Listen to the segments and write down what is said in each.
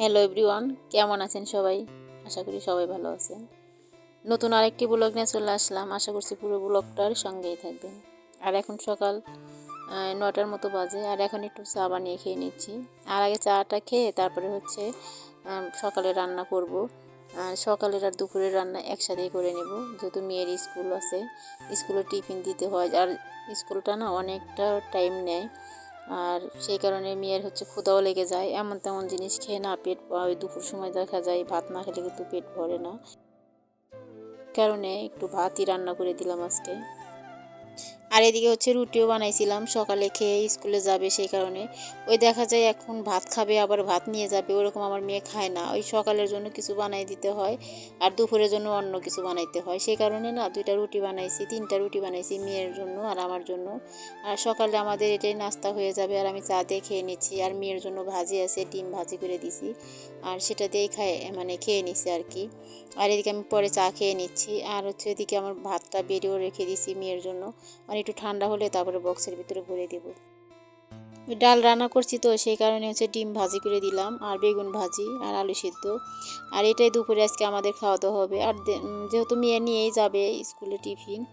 Hello everyone কেমন আছেন সবাই? আশা করি সবাই ভালো আছেন। নতুন আরেকটি ব্লগ নিয়ে চলে আসলাম। আশা করছি পুরো ব্লগটার সঙ্গেই থাকবেন। আর এখন সকাল নটার মতো বাজে। আর এখন একটু চা বানিয়ে খেয়ে নিচ্ছি। আর আগে চাটা খেয়ে তারপরে হচ্ছে সকালে রান্না করব। সকালের আর দুপুরের রান্না একসাথেই করে নেব। যেহেতু মেয়ের স্কুল আছে, স্কুলে টিফিন দিতে হয়। আর স্কুলটা না অনেকটা টাইম নেয়। আর সেই কারণে মেয়ের হচ্ছে ক্ষুদাও লেগে যায়। এমন তেমন জিনিস খেয়ে না পেট ওই দুপুর সময় দেখা যায় ভাত না খেলে কিন্তু পেট ভরে না। কারণে একটু ভাতই রান্না করে দিলাম আজকে। আর এদিকে হচ্ছে রুটিও বানাইছিলাম, সকালে খেয়ে স্কুলে যাবে সেই কারণে। ওই দেখা যায় এখন ভাত খাবে, আবার ভাত নিয়ে যাবে, ওরকম আমার মেয়ে খায় না। ওই সকালের জন্য কিছু বানাই দিতে হয়, আর দুপুরের জন্য অন্য কিছু বানাইতে হয়। সেই কারণে না, দুইটা রুটি বানাইছি, তিনটা রুটি বানাইছি মেয়ের জন্য আর আমার জন্য। আর সকালে আমাদের এটাই নাস্তা হয়ে যাবে, আর আমি চা দিয়ে খেয়ে নিচ্ছি, আর মেয়ের জন্য ভাজি আছে, ডিম ভাজি করে দিছি। আর সেটা দিয়েই খাই মানে খেয়ে নিছি আর কি। আর এদিকে আমি পরে চা খেয়ে নিচ্ছি। আর হচ্ছে এদিকে আমার ভাতটা বেরিয়েও রেখে দিছি মেয়ের জন্য। মানে একটু ঠান্ডা হলে তারপরে বক্সের ভিতরে ভরে দেব। ডাল রান্না করছি তো, সেই কারণে হচ্ছে ডিম ভাজি করে দিলাম আর বেগুন ভাজি আর আলু সিদ্ধ। আর এটাই দুপুরে আজকে আমাদের খাওয়া দাওয়া হবে। আর দে- যেহেতু মেয়ে নিয়েই যাবে স্কুলে টিফিন,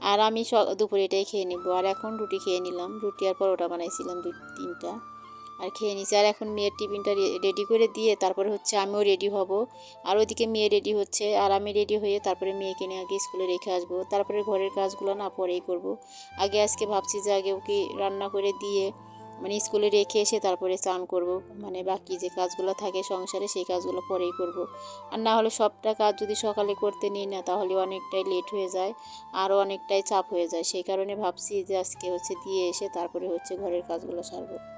আর আমি দুপুরে এটাই খেয়ে নেব। আর এখন রুটি খেয়ে নিলাম। রুটি আর পরোটা বানাইছিলাম দুই তিনটা আর খেয়ে নিছি আর এখন মেয়ের টিফিনটা রেডি করে দিয়ে তারপরে হচ্ছে আমিও রেডি হব। আর ওইদিকে মেয়ে রেডি হচ্ছে। আর আমি রেডি হয়ে তারপরে মেয়েকে নিয়ে আগে স্কুলে রেখে আসব। তারপরে ঘরের কাজগুলো না পরেই করব। আগে আজকে ভাবছি যে আগে ওকে রান্না করে দিয়ে মানে স্কুলে রেখে এসে তারপরে স্নান করব। মানে বাকি যে কাজগুলো থাকে সংসারে সেই কাজগুলো পরেই করব। আর না হলে সবটা কাজ যদি সকালে করতে নিই না, তাহলে অনেকটাই লেট হয়ে যায়। আরও অনেকটাই চাপ হয়ে যায়। সেই কারণে ভাবছি যে আজকে হচ্ছে দিয়ে এসে তারপরে হচ্ছে ঘরের কাজগুলো সারবো।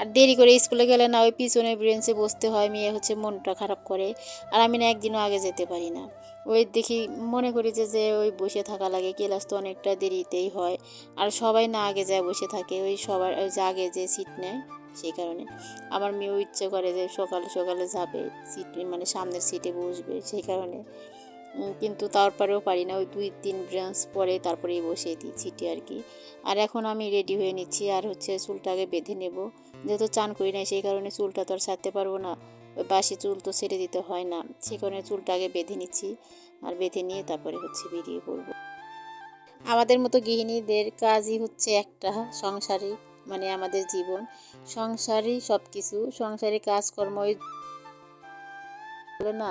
আর দেরি করে স্কুলে গেলে না, ওই পিছনে ব্রেঞ্চে বসতে হয়, মেয়ে হচ্ছে মনটা খারাপ করে। আর আমি না একদিনও আগে যেতে পারি না। ওই দেখি মনে করি যে যে ওই বসে থাকা লাগে, ক্লাস তো অনেকটা দেরিতেই হয়। আর সবাই না আগে যায় বসে থাকে, ওই সবার, ওই যে আগে যে সিট নেয়, সেই কারণে। আমার মেয়েও ইচ্ছে করে যে সকালে সকালে যাবে সিট মানে সামনের সিটে বসবে, সেই কারণে। কিন্তু তারপরেও পারি না, ওই দুই তিন ব্রাঞ্চ পরে তারপরেই বসিয়ে দিই সিটে আর কি। আর এখন আমি রেডি হয়ে নিচ্ছি, আর হচ্ছে চুলটাকে বেঁধে নেব। যেহেতু চান করি নাই, সেই কারণে চুলটা তো আর ছাড়তে পারব না। বাসি চুল তো ছেড়ে দিতে হয় না সেই কারণে চুলটা আগে বেঁধে নিচ্ছি আর বেঁধে নিয়ে তারপরে হচ্ছে বেরিয়ে পড়ব। আমাদের মতো গৃহিণীদের কাজই হচ্ছে একটা সংসারী মানে আমাদের জীবন। সংসারই সব কিছু সংসারী কাজকর্ম ওই বলে না,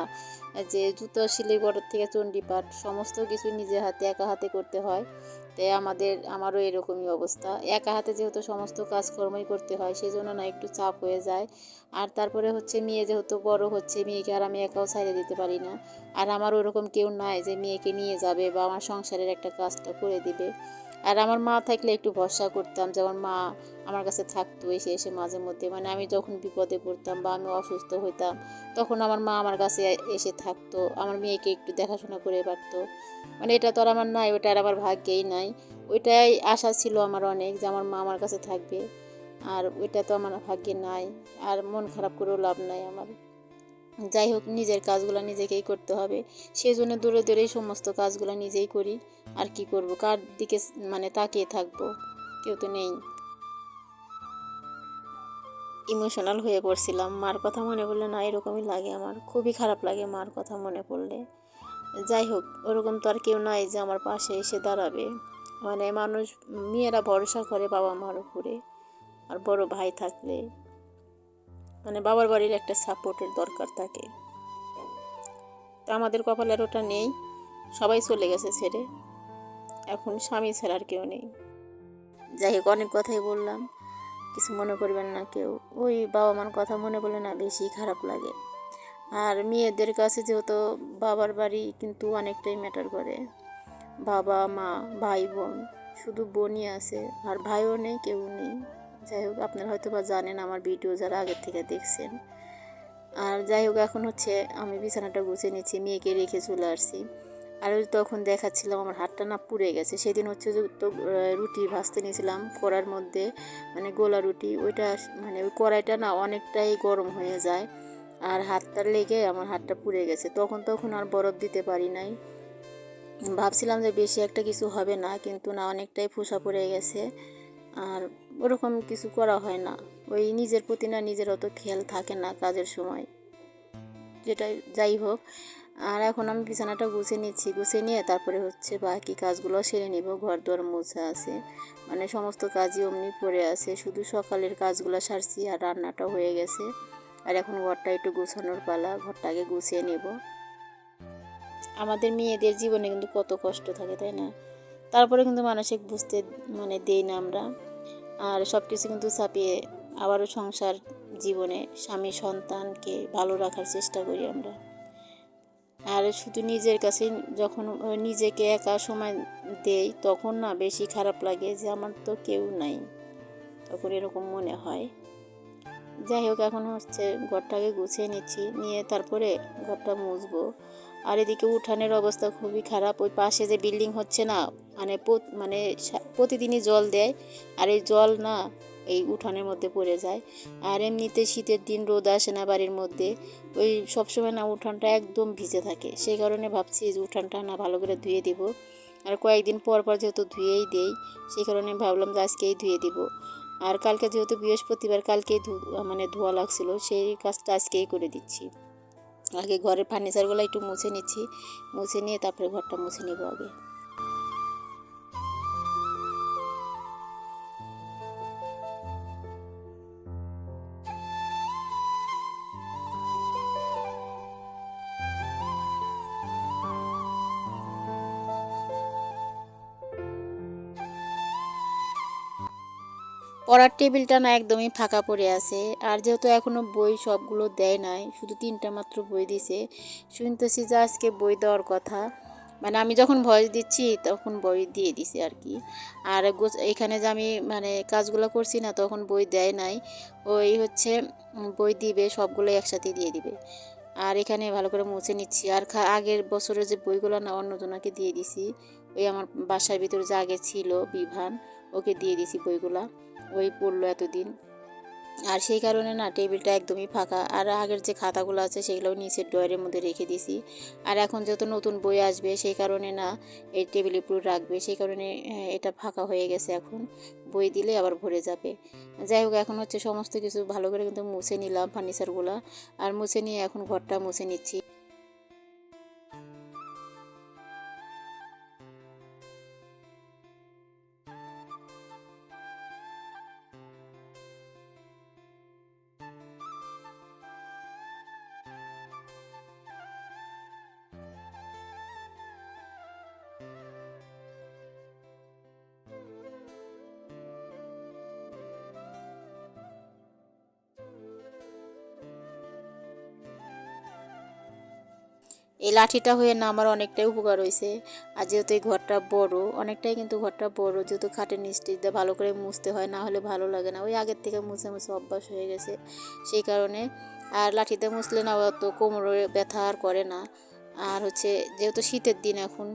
যে জুতো করার থেকে চণ্ডীপাঠ, সমস্ত কিছু নিজে হাতে, একা হাতে করতে হয়। তাই আমাদের, আমারও এরকমই অবস্থা। একা হাতে যেহেতু সমস্ত কাজকর্মই করতে হয় সেই জন্য না একটু চাপ হয়ে যায়। আর তারপরে হচ্ছে মেয়ে যেহেতু বড় হচ্ছে, মেয়েকে আর আমি একাও ছাড়ে দিতে পারি না। আর আমার ওরকম কেউ নাই যে মেয়েকে নিয়ে যাবে বা আমার সংসারের একটা কাজটা করে দিবে। আর আমার মা থাকলে একটু ভরসা করতাম যে আমার মা আমার কাছে থাকতো এসে এসে মাঝে মধ্যে। মানে আমি যখন বিপদে পড়তাম বা আমি অসুস্থ হইতাম, তখন আমার মা আমার কাছে এসে থাকতো, আমার মেয়েকে একটু দেখাশোনা করে পারতো। মানে এটা তো আর আমার নাই ওটা আর আমার ভাগ্যেই নাই। ওইটাই আশা ছিল আমার অনেক যে আমার মা আমার কাছে থাকবে। আর ওইটা তো আমার ভাগ্যে নাই, আর মন খারাপ করেও লাভ নাই আমার। যাই হোক, নিজের কাজগুলো নিজেকেই করতে হবে। সেই জন্য দূরে দূরেই সমস্ত কাজগুলো নিজেই করি। আর কি করব? কার দিকে মানে তাকিয়ে থাকব? কেউ তো নেই। ইমোশনাল হয়ে পড়ছিলাম। মার কথা মনে পড়লে না, এরকমই লাগে আমার। খুবই খারাপ লাগে মার কথা মনে পড়লে। যাই হোক, ওরকম তো আর কেউ নাই যে আমার পাশে এসে দাঁড়াবে। মানে মানুষ, মেয়েরা ভরসা করে বাবা মার উপরে। আর বড় ভাই থাকলে মানে বাবার বাড়ির একটা সাপোর্টের দরকার থাকে। তা আমাদের কপালের ওটা নেই, সবাই চলে গেছে ছেড়ে। এখন স্বামী ছাড়া আর কেউ নেই। যাই হোক, অনেক কথাই বললাম, কিছু মনে করবেন না কেউ। ওই বাবা মার কথা মনে পড়লে না বেশি খারাপ লাগে। আর মেয়েদের কাছে যেহেতু বাবার বাড়ি কিন্তু অনেকটাই ম্যাটার করে। বাবা, মা, ভাই, বোন, শুধু বোনই আছে, আর ভাইও নেই, কেউ নেই। যাই হোক, আপনারা হয়তো বা জানেন আমার ভিডিও যারা আগের থেকে দেখছেন। আর যাই হোক, এখন হচ্ছে আমি বিছানাটা গুছিয়ে নিচ্ছি, মেয়েকে রেখে চলে আসছি। আর ওই তখন দেখাচ্ছিলাম আমার হাতটা না পুড়ে গেছে। সেদিন হচ্ছে তো রুটি ভাজতে নিয়েছিলাম কড়ার মধ্যে মানে গোলা রুটি, ওইটা মানে ওই কড়াইটা না অনেকটাই গরম হয়ে যায়। আর হাতটা লেগে আমার হাতটা পুড়ে গেছে। তখন তখন আর বরফ দিতে পারি নাই। ভাবছিলাম যে বেশি একটা কিছু হবে না, কিন্তু না, অনেকটাই ফোসা পড়ে গেছে। আর ওরকম কিছু করা হয় না। ওই নিজের প্রতি না নিজের অত খেয়াল থাকে না কাজের সময়। যেটা যাই হোক, আর এখন আমি বিছানাটা গুছিয়ে নিচ্ছি, গুছিয়ে নিয়ে তারপরে হচ্ছে বাকি কাজগুলো সেরে নেব ঘর দোয়ার মোছা আছে মানে সমস্ত কাজই অমনি পড়ে আছে, শুধু সকালের কাজগুলো সারছি আর রান্নাটা হয়ে গেছে। আর এখন ঘরটা একটু গুছানোর পালা ঘরটাকে গুছিয়ে নেব। আমাদের মেয়েদের জীবনে কিন্তু কত কষ্ট থাকে, তাই না? তারপরে কিন্তু মানসিক বুঝতে মানে দেই না আমরা। আর সব কিছু কিন্তু চাপিয়ে আবারও সংসার জীবনে স্বামী সন্তানকে ভালো রাখার চেষ্টা করি আমরা। আর শুধু নিজের কাছে যখন নিজেকে একা সময় দেই তখন না বেশি খারাপ লাগে যে আমার তো কেউ নাই। তখন এরকম মনে হয়। যাই হোক, এখন হচ্ছে ঘরটাকে গুছিয়ে নিচ্ছি, নিয়ে তারপরে ঘরটা মুছবো। আর এদিকে উঠানের অবস্থা খুবই খারাপ। ওই পাশে যে বিল্ডিং হচ্ছে না মানে মানে প্রতিদিনই জল দেয়। আর এই জল না এই উঠানের মধ্যে পড়ে যায়। আর এমনিতে শীতের দিন রোদ আসে না বাড়ির মধ্যে। ওই সবসময় না উঠানটা একদম ভিজে থাকে। সেই কারণে ভাবছি যে উঠানটা না ভালো করে ধুয়ে দিব। আর কয়েকদিন পর পর যেহেতু ধুয়েই দেই, সেই কারণে ভাবলাম যে আজকেই ধুয়ে দিব। আর কালকে যেহেতু বৃহস্পতিবার, কালকেই মানে ধোয়া লাগছিল, সেই কাজটা আজকেই করে দিচ্ছি। আগে ঘরের ফার্নিচারগুলো একটু মুছে নিচ্ছি মুছে নিয়ে তারপরে ঘরটা মুছে নেব আগে। পড়ার টেবিলটা না একদমই ফাঁকা পড়ে আছে। আর যেহেতু এখনও বই সবগুলো দেয় নাই, শুধু তিনটা মাত্র বই দিছে, শুনতেছি যে আজকে বই দেওয়ার কথা। মানে আমি যখন ভয়েস দিচ্ছি, তখন বই দিয়ে দিছে আর কি। আর এখানে যে আমি মানে কাজগুলো করছি না, তখন বই দেয় নাই। ওই হচ্ছে বই দিবে, সবগুলো একসাথে দিয়ে দিবে। আর এখানে ভালো করে মুছে নিচ্ছি। আর আগের বছরের যে বইগুলো না, অন্যজনাকে দিয়ে দিছি। ওই আমার বাসার ভিতরে যে আগে ছিল বিভান ওকে দিয়ে দিছি বইগুলা। ওই পড়ল এতদিন। আর সেই কারণে না টেবিলটা একদমই ফাঁকা। আর আগের যে খাতাগুলো আছে সেগুলোও নিচের ড্রয়ারের মধ্যে রেখে দিছি আর এখন যত নতুন বই আসবে, সেই কারণে না এই টেবিলের উপর রাখবে। সেই কারণে এটা ফাঁকা হয়ে গেছে এখন। বই দিলে আবার ভরে যাবে। যাই হোক, এখন হচ্ছে সমস্ত কিছু ভালো করে কিন্তু মুছে নিলাম ফার্নিচারগুলো। আর মুছে নিয়ে এখন ঘরটা মুছে নিচ্ছি। এই লাঠিটা হয়ে না আমার অনেকটাই উপকার হয়েছে। আর যেহেতু এই ঘরটা বড়, অনেকটাই কিন্তু ঘরটা বড়, যেহেতু খাটের নিশ্চিত দিয়ে ভালো করে মুছতে হয়, না হলে ভালো লাগে না। ওই আগের থেকে মুছে মুছে অভ্যাস হয়ে গেছে। সেই কারণে আর লাঠিতে মুছলে না অত কোমরে ব্যথা আর করে না। আর হচ্ছে যেহেতু শীতের দিন এখন,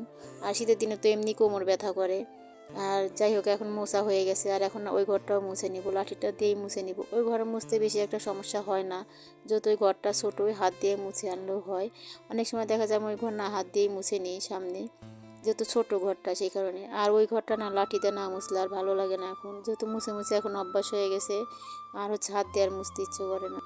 আর শীতের দিনে তো এমনি কোমর ব্যথা করে। আর যাই হোক, এখন মোছা হয়ে গেছে, আর এখন ওই ঘরটাও মুছে নিব, লাঠিটা দিয়েই মুছে নিব। ওই ঘরে মুছতে বেশি একটা সমস্যা হয় না যত ওই ঘরটা ছোটো ওই হাত দিয়ে মুছে আনলেও হয়। অনেক সময় দেখা যায় ওই ঘর না হাত দিয়েই মুছে নিই সামনে, যেহেতু ছোট ঘরটা সেই কারণে। আর ওই ঘরটা না লাঠিতে না মুছলে আর ভালো লাগে না এখন, যেহেতু মুছে মুছে এখন অভ্যাস হয়ে গেছে, আর হচ্ছে হাত দিয়ে আর মুছতে ইচ্ছে করে না।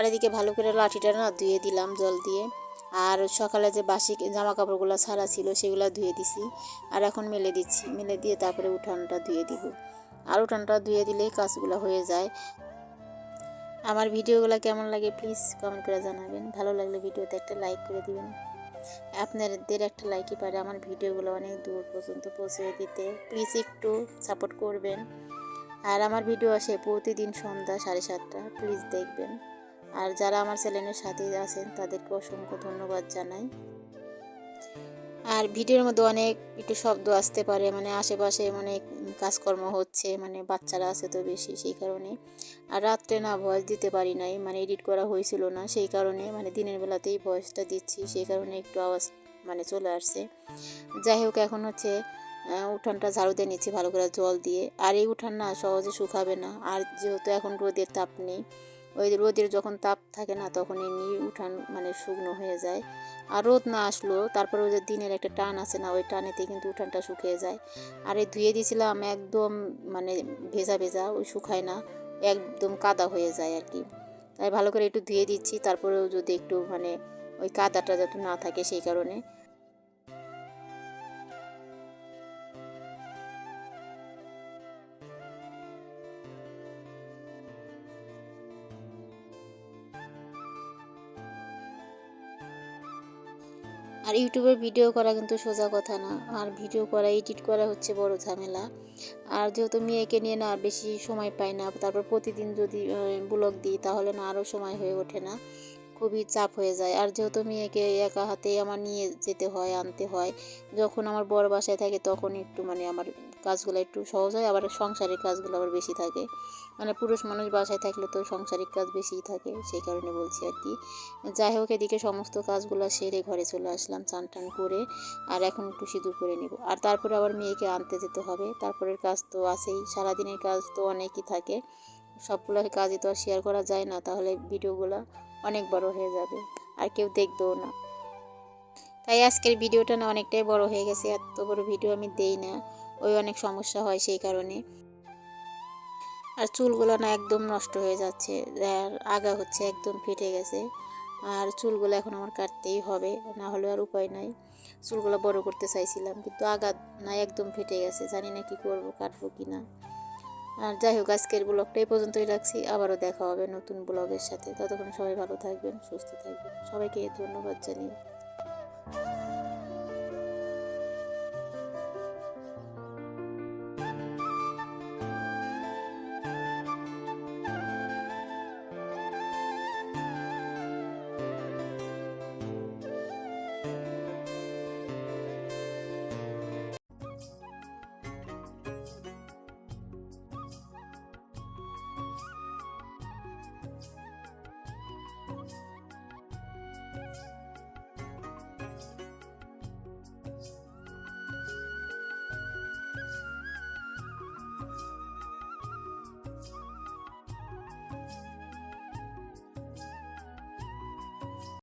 আর এদিকে ভালো করে লাঠিটা না ধুয়ে দিলাম জল দিয়ে। আর সকালে যে বাসি জামা কাপড়গুলো ছাড়া ছিল সেগুলো ধুয়ে দিছি। আর এখন মেলে দিচ্ছি। মেলে দিয়ে তারপরে উঠানটা ধুয়ে দিব। আর উঠানটা ধুয়ে দিলেই কাজগুলো হয়ে যায়। আমার ভিডিওগুলো কেমন লাগে প্লিজ কমেন্ট করে জানাবেন। ভালো লাগলে ভিডিওতে একটা লাইক করে দিবেন। আপনাদের একটা লাইকই পারে আমার ভিডিওগুলো অনেক দূর পর্যন্ত পৌঁছে দিতে। প্লিজ একটু সাপোর্ট করবেন। আর আমার ভিডিও আসে প্রতিদিন সন্ধ্যা সাড়ে সাতটা। প্লিজ দেখবেন। আর যারা আমার চ্যানেলের সাথে আছেন, তাদেরকে অসংখ্য ধন্যবাদ জানাই। আর ভিডিওর মধ্যে অনেক একটু শব্দ আসতে পারে মানে আশেপাশে অনেক কাজকর্ম হচ্ছে মানে বাচ্চারা আছে তো বেশি, সেই কারণে। আর রাত্রে না ভয়েস দিতে পারি নাই মানে এডিট করা হয়েছিল না, সেই কারণে মানে দিনের বেলাতেই ভয়েসটা দিচ্ছি, সেই কারণে একটু আওয়াজ মানে চলে আসছে। যাই হোক, এখন হচ্ছে উঠানটা ঝাড়ু দিয়ে নিচ্ছি ভালো করে জল দিয়ে। আর এই উঠান না সহজে শুকাবে না, আর যেহেতু এখন রোদের তাপ নেই ওই রোদের যখন তাপ থাকে না তখন এই এমনি উঠান মানে শুকনো হয়ে যায়। আর রোদ না আসলো তারপরে ওই যে দিনের একটা টান আছে না ওই টানেতে কিন্তু উঠানটা শুকিয়ে যায়। আর এই ধুয়ে দিয়েছিলাম একদম মানে ভেজা ভেজা ওই শুকায় না একদম কাদা হয়ে যায় আর কি। তাই ভালো করে একটু ধুয়ে দিচ্ছি তারপরেও যদি একটু মানে ওই কাদাটা যাতে না থাকে সেই কারণে। আর ইউটিউবের ভিডিও করা কিন্তু সোজা কথা না। আর ভিডিও করা, এডিট করা হচ্ছে বড় ঝামেলা। আর যেহেতু মেয়েকে নিয়ে না বেশি সময় পাই না, তারপর প্রতিদিন যদি ব্লগ দিই, তাহলে না আরও সময় হয়ে ওঠে না। খুবই চাপ হয়ে যায়। আর যেহেতু মেয়েকে একা হাতে আমার নিয়ে যেতে হয় আনতে হয় যখন আমার বড় বাসায় থাকে তখন একটু মানে আমার কাজগুলো একটু সহজ হয় আবার সংসারিক কাজগুলো আবার বেশি থাকে। মানে পুরুষ মানুষ বাসায় থাকলে তো সংসারিক কাজ বেশিই থাকে সেই কারণে বলছি আর কি। যাই হোক এদিকে সমস্ত কাজগুলো সেরে ঘরে চলে আসলাম চান টান করে আর এখন একটু সিঁদুর করে নেব। আর তারপরে আবার মেয়েকে আনতে যেতে হবে। তারপরের কাজ তো আছেই সারাদিনের কাজ তো অনেকই থাকে। সবগুলো কাজই তো আর শেয়ার করা যায় না তাহলে ভিডিওগুলো অনেক বড় হয়ে যাবে, আর কেউ দেখবেও না। তাই আজকের ভিডিওটা না অনেকটাই বড় হয়ে গেছে, এত বড় ভিডিও আমি দেই না, ওই অনেক সমস্যা হয় সেই কারণে। আর চুলগুলো না একদম নষ্ট হয়ে যাচ্ছে, আর আগা হচ্ছে একদম ফেটে গেছে, আর চুলগুলো এখন আমার কাটতেই হবে, না হলে আর উপায় নাই। চুলগুলো বড় করতে চাইছিলাম, কিন্তু আগা না একদম ফেটে গেছে, জানি না কি করব, কাটবো কি না আর যাই হোক, আজকের ব্লগটাই পর্যন্তই রাখছি। আবারও দেখা হবে নতুন ব্লগের সাথে। ততক্ষণ সবাই ভালো থাকবেন, সুস্থ থাকবেন। সবাইকে ধন্যবাদ জানিয়ে।